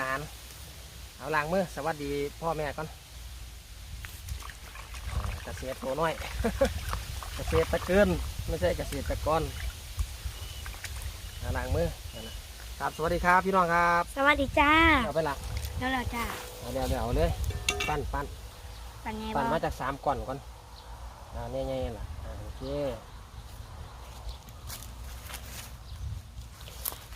อาหาร เอาล้างมือสวัสดีพ่อแม่ก่อนอ่าเกษตรตัวน้อยเกษตรตะเกินไม่ใช่เกษตรกรเอาล้างมือนั่นน่ะครับสวัสดีครับพี่น้องครับสวัสดีจ้าเอาไปละแล้วเราจ้าเอาเดี๋ยวเดี๋ยวเอาเลยปั้นปั้นปันไงปั่นบ้างมาจากสามก่อนก่อนอ่าเนี่ยเนี่ยล่ะอ่าโอเค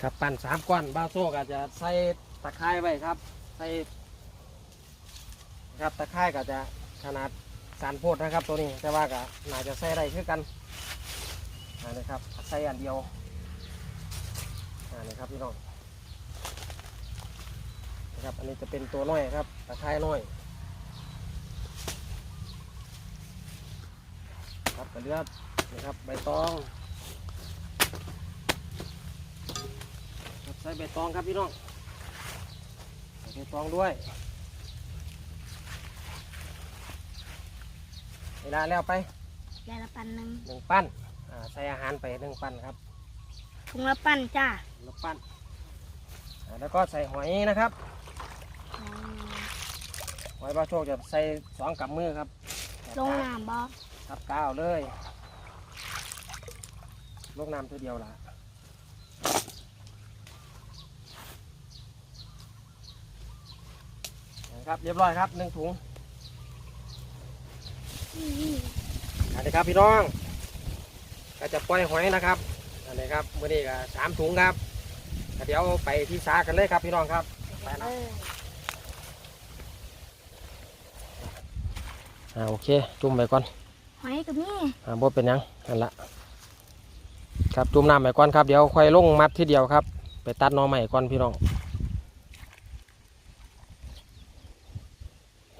ครับปั่นสามก้อนบ้าโซ่ก็จะใส่ ตะไคร้ไว้ครับใส่ครับตะไคร้ก็จะขนาดสารโพดนะครับตัวนี้แต่ว่าก็น่าจะใส่ได้คือกันอ่านี่ครับใส่อันเดียวอ่านี่ครับพี่น้องนะครับอันนี้จะเป็นตัวน้อยครับตะไคร้น้อยครับกระเลือดนะครับใบตองครับใส่ใบตองครับพี่น้อง ใส่ใบตองด้วย เวลาแล้วไปแล้วละปันหนึ่งหนึ่งปั้นอ่าใส่อาหารไปหนึ่งปั้นครับถุงละปันจ้าหนึ่งปั้นอ่าแล้วก็ใส่หอยนะครับอืมหอยปลาโชคจะใส่สองกับมือครับลงน้ำบ่ครับก้าวเลย ลงน้ำตัวเดียวล่ะ นะ ครับเรียบร้อยครับหนึ่งถุงอันนี้ครับพี่น้อง ก็จะปล่อยหอยนะครับอันนี้ครับมื่อนี้ก็สามถุงครับก็เดี๋ยวไปที่สากันเลยครับพี่น้องครับไปเอนะออ่าโอเค จุ่มไปก่อนหอยกับนี่อ่าบ่เป็นหยังนั่นละครับจุ่มน้ำไปก่อนครับเดี๋ยวค่อยลงมัดทีเดียวครับ ไปตัดหน่อใหม่ก่อนพี่น้อง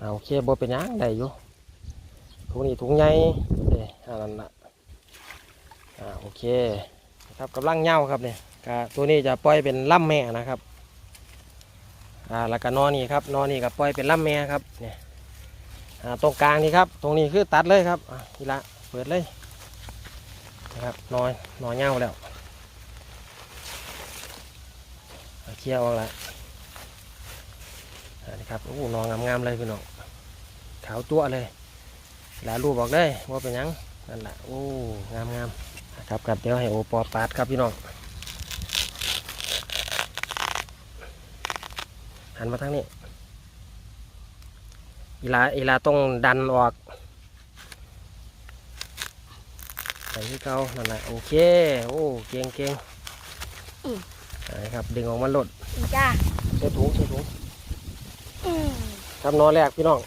อาโอเคบ่เป็นยังได้อยู่ถุงนี้ถุงใหญ่เด้อันนั้นละอ่าโอเคครับกำลังเหย้าครับเนี่ยกตัวนี้จะปล่อยเป็นล่ำแม่นะครับอ่าแล้วก็นอนี่ครับนอนี่ก็ปล่อยเป็นล่ำแม่ครับเนี่ยอ่าตรงกลางนี่ครับ ตรงนี้คือตัดเลยครับอะทีละเปิดเลยนะครับนอนนอนเหย้าแล้วเคลียร์ออกละอั นนี้ครับโอ้นอนงามๆเลยพี่น้องขาวตัวเลยแล้วรูปบอกได้ว่าเป็นหยังนั่นแหละโอ้งามงามๆนะครับครับเดี๋ยวให้โอปอปาดครับพี่น้องหันมาทางนี้อีลาอีลาต้องดันออกใส่ที่เขานั่นแหละโอเคโอ้เก่งเก่งนะครับดึงออกมาหลดนี่จ้าใส่ถุงใส่ถุงอืม ครับนอแรกพี่น้อง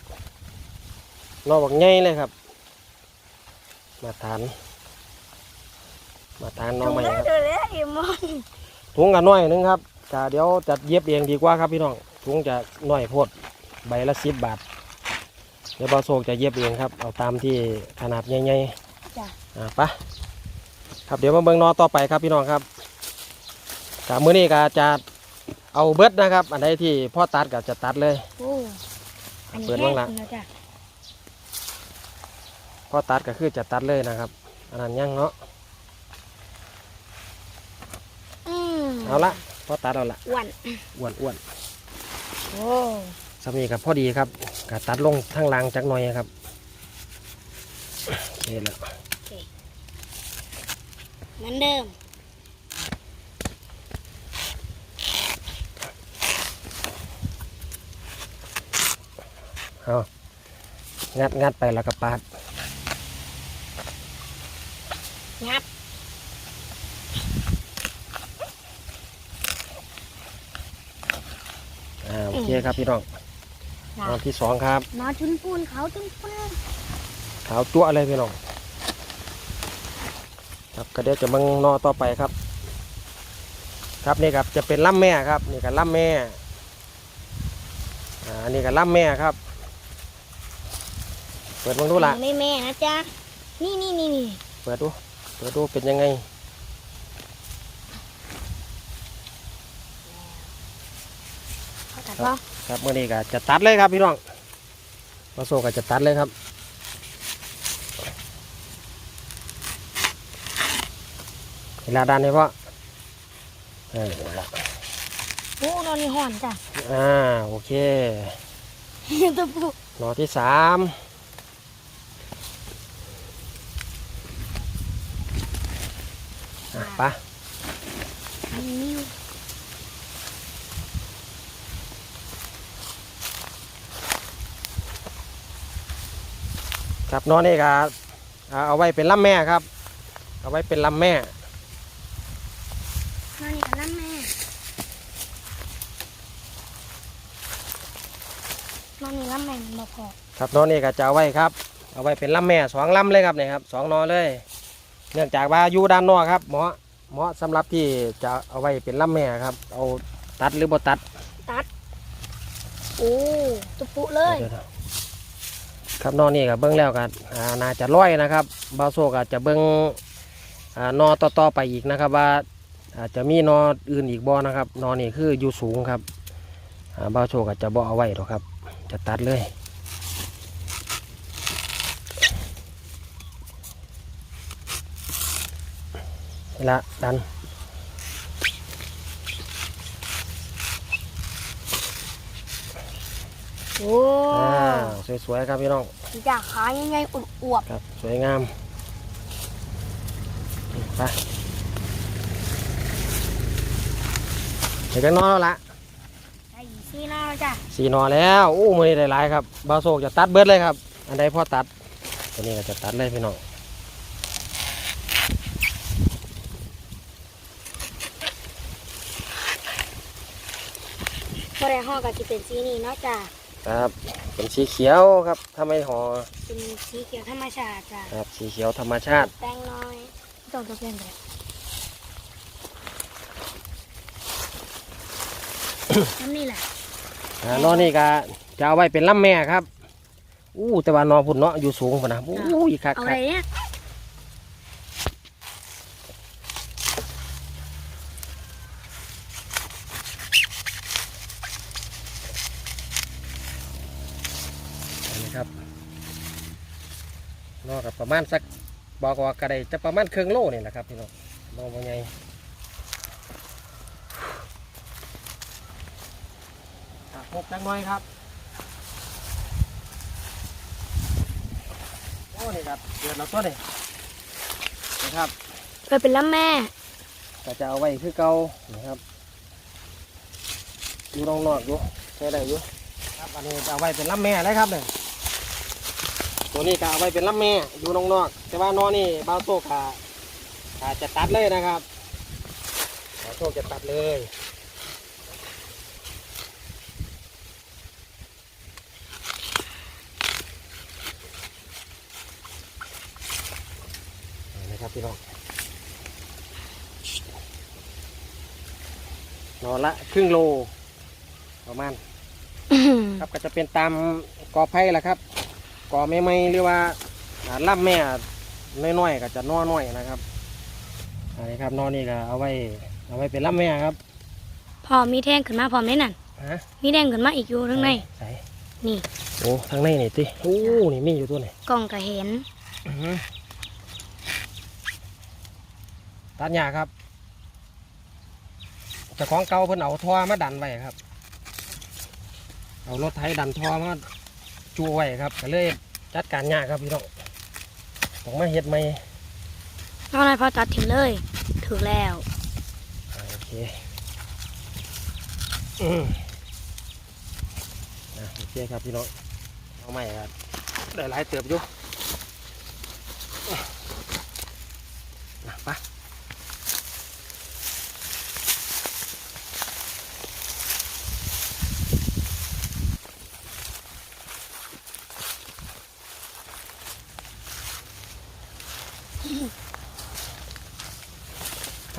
นอบักใหญ่เลยครับ มาทาน มาทานนอถุงใหม่เลืครับอดเลยอีมอนถุงกันน้อยหนึงครับจะเดี๋ยวจะเย็บเองดีกว่าครับพี่น้องถุงจะน้อยโพดใบละสิบบาท เดี๋ยวบอโศกจะเย็บเองครับ เอาตามที่ขนาดใหญ่จ้าๆอ่าไปะครับเดี๋ยวมาเบิ่งนอต่อไปครับพี่น้องครับกมื้อนี้ก็จะ เอาเบิดนะครับ อันใดที่พ่อตัดก็จะตัดเลย โอ้อันนี้เปิดแค่บ้างละนะจ้าพ่อตัดก็คือจะตัดเลยนะครับ อันนั้นยังเนาะอืมเอาละพ่อตัดเอาละอ้วนอ้วนอ้วนโอ้สามีกับพอดีครับก็ตัดลงทั้งล่างจักหน่อยครับโอเคแล้วเหมือนเดิม เอางัดงัดไปแล้วก็ปาด งับอ่า โอเคครับพี่น้องงันอบนที่สองครับนอนชุนปูนเขาชุนปูนขาวจั่วเลยพี่น้อง ครับก็เดี๋ยวจะมังนอต่อไปครับ ครับนี่ครับจะเป็นล่ำแม่ครับ นี่ก็ล่ำแม่ อ่าอันนี้ก็ล่ำแม่ครับ เปิดมังดูละไม่แม่นะจ้านี่นี่นี่นี่เปิดดู เปิดดูเป็นยังไง เขาตัดบ่ครับเมื่อนี้ก็จะตัดเลยครับพี่น้องมาโซก็จะตัดเลยครับเวลาดันเลยพ่อเออนั่นละโอ้นอนนี่ห่อนจ้ะ อ่า โอเค ตัวปูหนอที่สามอะไปะนิ้วครับหนอนี่ก็อ่าเอาไว้เป็นลำแม่ครับ เอาไว้เป็นลำแม่นอนนี่กับน้ำแม่นอนนี่น้ำแม่มันบ่พอครับหนอนี่ก็จะเอาไว้ครับ เอาไว้เป็นลำแม่สองลำเลยครับเนี่ยครับสองหนอเลย เนื่องจากว่าอยู่ด้านนอกครับเหมาะ เหมาะสำหรับที่จะเอาไว้เป็นลำแม่ครับ เอาตัดหรือบ่ตัดตัด โอ้ตัวปุเลยดี๋วๆครับนอนี่กับเบิ้งแล้วกันน่าจะร้อยนะครับบาวโซกอาจจะเบิ้งอ่านอต่อๆไปอีกนะครับ ว่าอาจจะมีนออื่นอีกบ่นะครับ นอนี่คืออยู่สูงครับอ่าบาวโซกอาจจะบ่เอาไว้หรอกครับ จะตัดเลย ละดัน โอ้อ่าสวยๆครับพี่น้อง อยากขายังไงอวบครับ สวยงามไปเดี๋ยวจะนอนแล้วละๆไอ้ซีน่าจ้ะสี่นอนแล้ว อู้มือนี้ได้หลายครับบาวโซกจะตัดเบิดเลยครับ อันใดพอตัดตัวนี้ก็จะตัดเลยพี่น้อง พอได้ห่อกับจะเป็นสีนี้เนาะจ้ะครับเป็นสีเขียวครับถ้าไม่ห่อเป็นสีเขียวธรรมชาติจ้ะครับสีเขียวธรรมชาติแป้งน้อยไม่ต้องตัวเปลี่ยนเลยน้ำนี่แหละอ่านอนนี่ก็จะเอาไว้เป็นลำแม่ครับอู้แต่ว่านอนพุ่นเนาะอยู่สูงพุ่นนะอู้ยคักเอาคัอะไรกเนี่ย ครับนอกกับประมาณสักบอกว่ากระไดจะประมาณครึ่งโลนี่แหละครับพี่น้องนอกว่าไงอะพกจังน้อยครับโอ้นี่ครับเดือดเราตัวนี่นะครับเออเป็นล้ำแม่ก็จะเอาไว้คือเก่านะครับอยู่นอกนอกๆอยู่ใช้ได้อยู่ครับอันนี้จะเอาไว้เป็นลำแม่เลยครับเนี่ย ตัวนี้ก็เอาไว้เป็นลำแม่อยู่นอกนอกๆแต่ว่านอนี่บาวโซกาอาจะตัดเลยนะครับบาวโซกจะตัดเลยนี่นะครับพี่น้องนอนละครึ่งโลประมาณ ครับก็จะเป็นตามกอไผ่ละครับ กอไม่ไม่ๆหรือว่าอ่าล่ำแม่น้อยๆก็จะนอน้อยนะครับอันนี้ครับนอนนี่ก็เอาไว้เอาไว้เป็นล่ำแม่ครับพอมีแท่งขึ้นมาพร้อมได้นั่นฮะมีแท่งขึ้นมาอีกอยู่ข้างในใส่นี่โอ้ทางในนี่ติโอ้นี่มีอยู่ตัวนี่กล่องก็เห็นอื้อหือตัดหญ้าครับเจ้าของเก่าเพิ่นเอาท่อมาดันไว้ครับ เอารถไถดันท่อมา จูไว้ครับก็เลยจัดการยากครับพี่น้องต้องมาเฮ็ดใหม่เอานายพอตัดทิ้งเลยถือแล้วอ่าโอเคอืมอะโอเคครับพี่น้องเอาใหม่ครับได้หลายเติบอยู่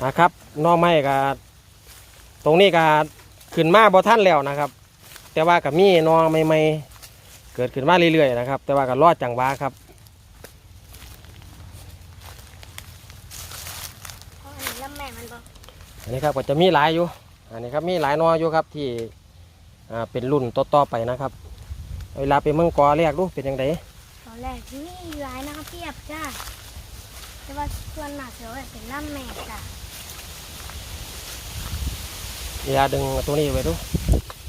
อะครับหนอไม้ก็ตรงนี้ก็ขึ้นมาบ่ท่านแล้วนะครับ แต่ว่าก็มีหนอใหม่ๆเกิดขึ้นมาเรื่อยๆนะครับ แต่ว่าก็รอดจังหวะครับเพราะอันนี้ล้ำแม่มันบอกอันนี้ครับก็จะมีหลายอยู่ อันนี้ครับมีหลายหนออยู่ครับที่อ่าเป็นรุ่นต่อๆไปนะครับเอาเวลาไปเมืองกอเรียกดูเป็นยังไงตอนแรกนี่หลายนะครับเพียบจ้า แต่ว่าส่วนมากเดี๋ยวเป็นล้ำแม่จ้ะนอย่าดึงตัวนี้ไปดู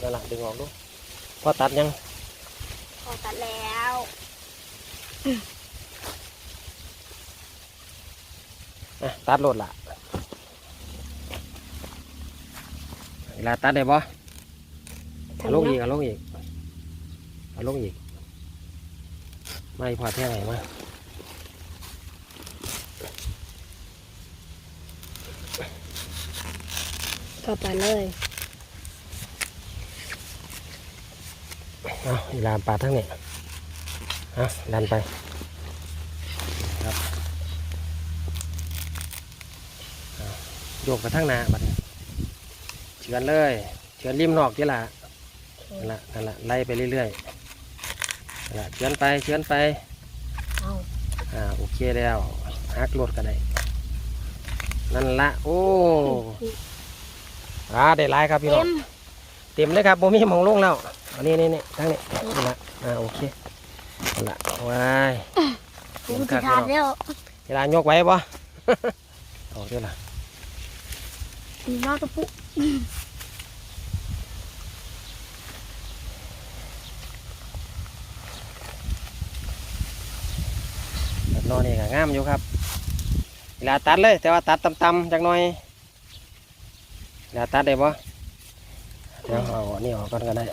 นั่นแหละดึงออกดูพอตัดยังพอตัดแล้วอะตัดโลดละเวลาตัดได้บ่เอาลงอีกเอาลงอีกเอาลงอีกไม่พอเท่าไหร่มา ก็ไปเลยเอาเวลาปาดทั้งนี้เอาดันไปครับเอาโยกไปทั้งหน้าบัดนี้เฉือนเลยเฉือนริมนอกที่ละนั่นละนั่นละไล่ไปเรื่อยๆนั่นละเฉือนไปเฉือนไปเอาอ่าโอเคแล้วฮักรถก็ได้นั่นละโอ้ อ่าได้หลายครับพี่น้เต็องมเต็มเลยครับโมมีหมองลงแล้วอันนี้นี่นี่ทั้งนี้นี่ละอ่าโอเคนั่นละว้ายกูจะทานแล้วเวลายกไว้ปะออกเดี๋ยวละมีน้องตะปุแบบนอนนี่ก็งามอยู่ครับ เวลาตัดเลย แต่ว่าตัดต่ำๆจักหน่อย เวลาตัดได้ปะเดี๋ยวเอาอันนี้ออกก่อนก็ได้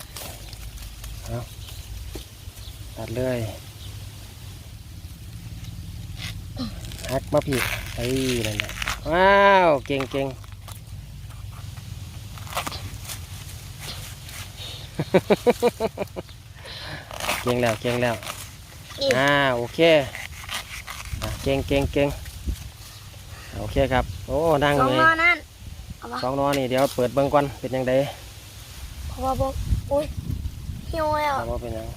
เอาตัดเลยฮักมาผิดไอ้นั่นแหละว้าวเก่งเก่งเก่งแล้วเก่งแล้วอ่าโอเคอะเก่งเก่งเก่งโอเคครับ โอ้นั่งสองเลยนอนั่น เอาวะสองนอนี่เดี๋ยวเปิดเบิ่งก่อนเป็นยังไงเพราะว่าบอกอุ้ยหิวแล้วถามว่าเป็นยัง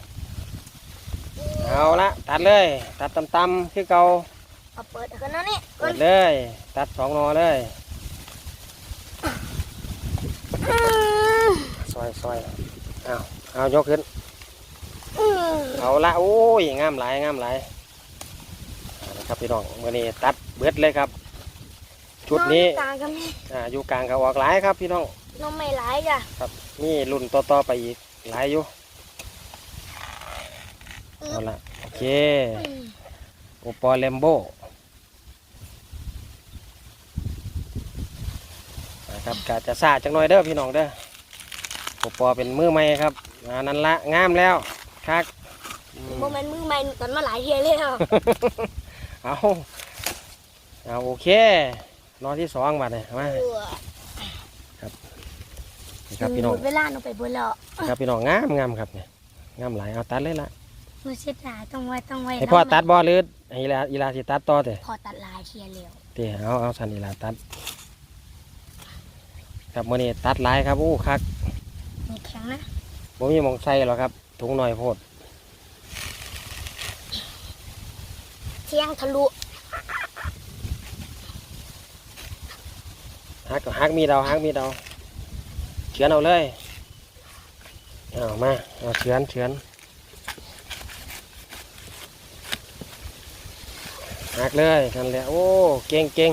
เอาละตัดเลย ตัดต่ำๆคือเก่าเอาเปิดกันนะนี่เปิดเลย ตัดสองนอเลยซอยซอยเอาเอายกขึ้นอืมเอาละโอ้ยงามหลายงามหลายเอาละครับพี่น้องมื่อนี้ตัดเบิดเลยครับ ชุดนี้องต่างกันไหมอ่าอยู่กลางก็ออกหลายครับพี่น้องน้องไม่ร้ายจ้ะครับนี่รุ่นต่อๆไปอีกหลายอยู่เอาละโอเคอืมโอปอเลมโบนะครับกาจะซาจังหน่อยเด้อพี่น้องเด้อโอปอเป็นมือใหม่ครับอ่านั่นละงามแล้วคักอืมโมเมนต์มือใหม่กันมาหลายเทียแล้วเอาเอาโอเค นอนที่สองบาทเลยมานี่ครับพี่น้องหมดเวลาหนูไปบนแล้วครับพี่น้องงามงามครับเนี่ยงามหลายเอาตัดเลยละหนูเสียดายต้องไว้ต้องไว้ให้พ่อตัดบ่หรือให้อีลาอีลาสิตัดต่อเถอะพอตัดหลายเทียแล้วเดี๋ยวเอาเอาสันอีลาตัดครับมื่อนี้ตัดหลายครับอู้คักมีแข็งนะบ่มีหมองใส่หรอกครับถุงหน่อยโพดเที่ยงทะลุ ฮักก็ฮักมีดเอาฮักมีดเอาเฉือนเอาเลยเอามาเอาเฉือนเฉือนฮักเลยนั่นแหละโอ้เก่งเก่ง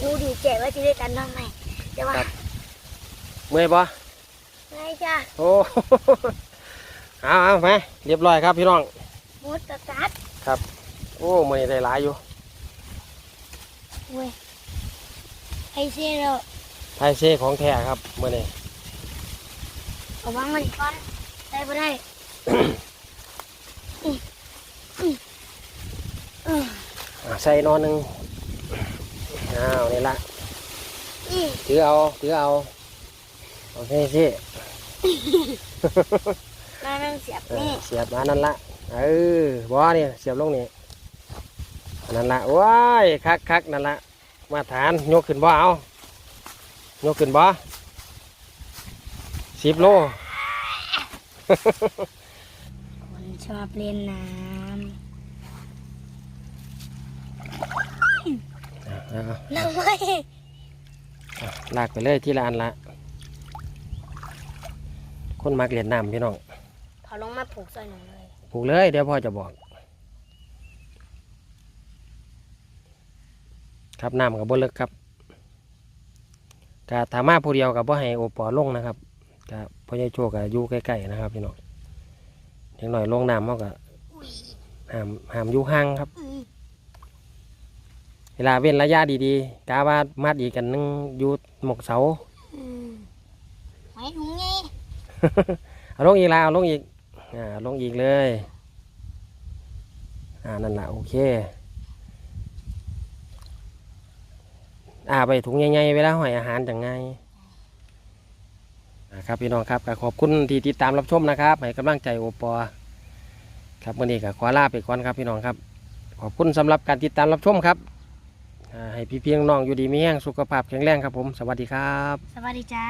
กูดีใจว่าจะได้กันทำไมแต่ว่าครับเมื่อยปะไงจ้ะโอ้เอาเอาไปเรียบร้อยครับพี่น้องมดกระกัดโอ้มื่อนี้ได้หลายอยู่เว้ย ไอเซ่เราไทยเซ่ของแท้ครับมื่อนี้เอาวางมันก่อนได้ปะได้อืมอืมอืมอะใส่นอนหนึ่งอ้าวนี่ละอืมถือเอาถือเอาโอเคสิมานั่งเสียบเออนี่เสียบมานั่นละเออบ่นี่เสียบลงนี่นั่นละว้ายคักคักนั่นละ มาฐานยกขึ้นบ่เอายกขึ้นบ่สิบโลคนชอบเล่นน้เอาเอาำน้ำไม่เอาลากไปเลยที่ละอันละ คนมักเล่นน้ำพี่น้องพอลงมาผูกใส่หนูเลย ผูกเลยเดี๋ยวพ่อจะบอก ครับน้ำกับบนเลิกครับกะถามาผู้เดียวกับพ่อให้โอปอลงนะครับกะพ่อใหญ่โชคกะอยู่ใกล้ๆนะครับพี่น้องเด็กหน่อยลงน้ำเขากะอุ้ยห้ามห้ามอยู่ห่างครับอืมเวลาเว้นระยะดีๆกาว่ามัดอีกกันนึงอยู่หมกเสาอืมไว้ถุงไงเอาลงอีกแล้วเอาลงอีกอ่าลงอีกเลย อ่านั่นแหละโอเค อ่าไปถุงใหญ่ๆเวลาหอยอาหารจังไงนะครับพี่น้องครับก็ขอบคุณที่ติดตามรับชมนะครับให้กำลังใจโอปอครับวันนี้ก็ขอลาไปก่อนครับพี่น้องครับ ขอบคุณสำหรับการติดตามรับชมครับให้พี่เพียงน้องอยู่ดีมีแห้งสุขภาพแข็งแรงครับผม สวัสดีครับ สวัสดีจ้า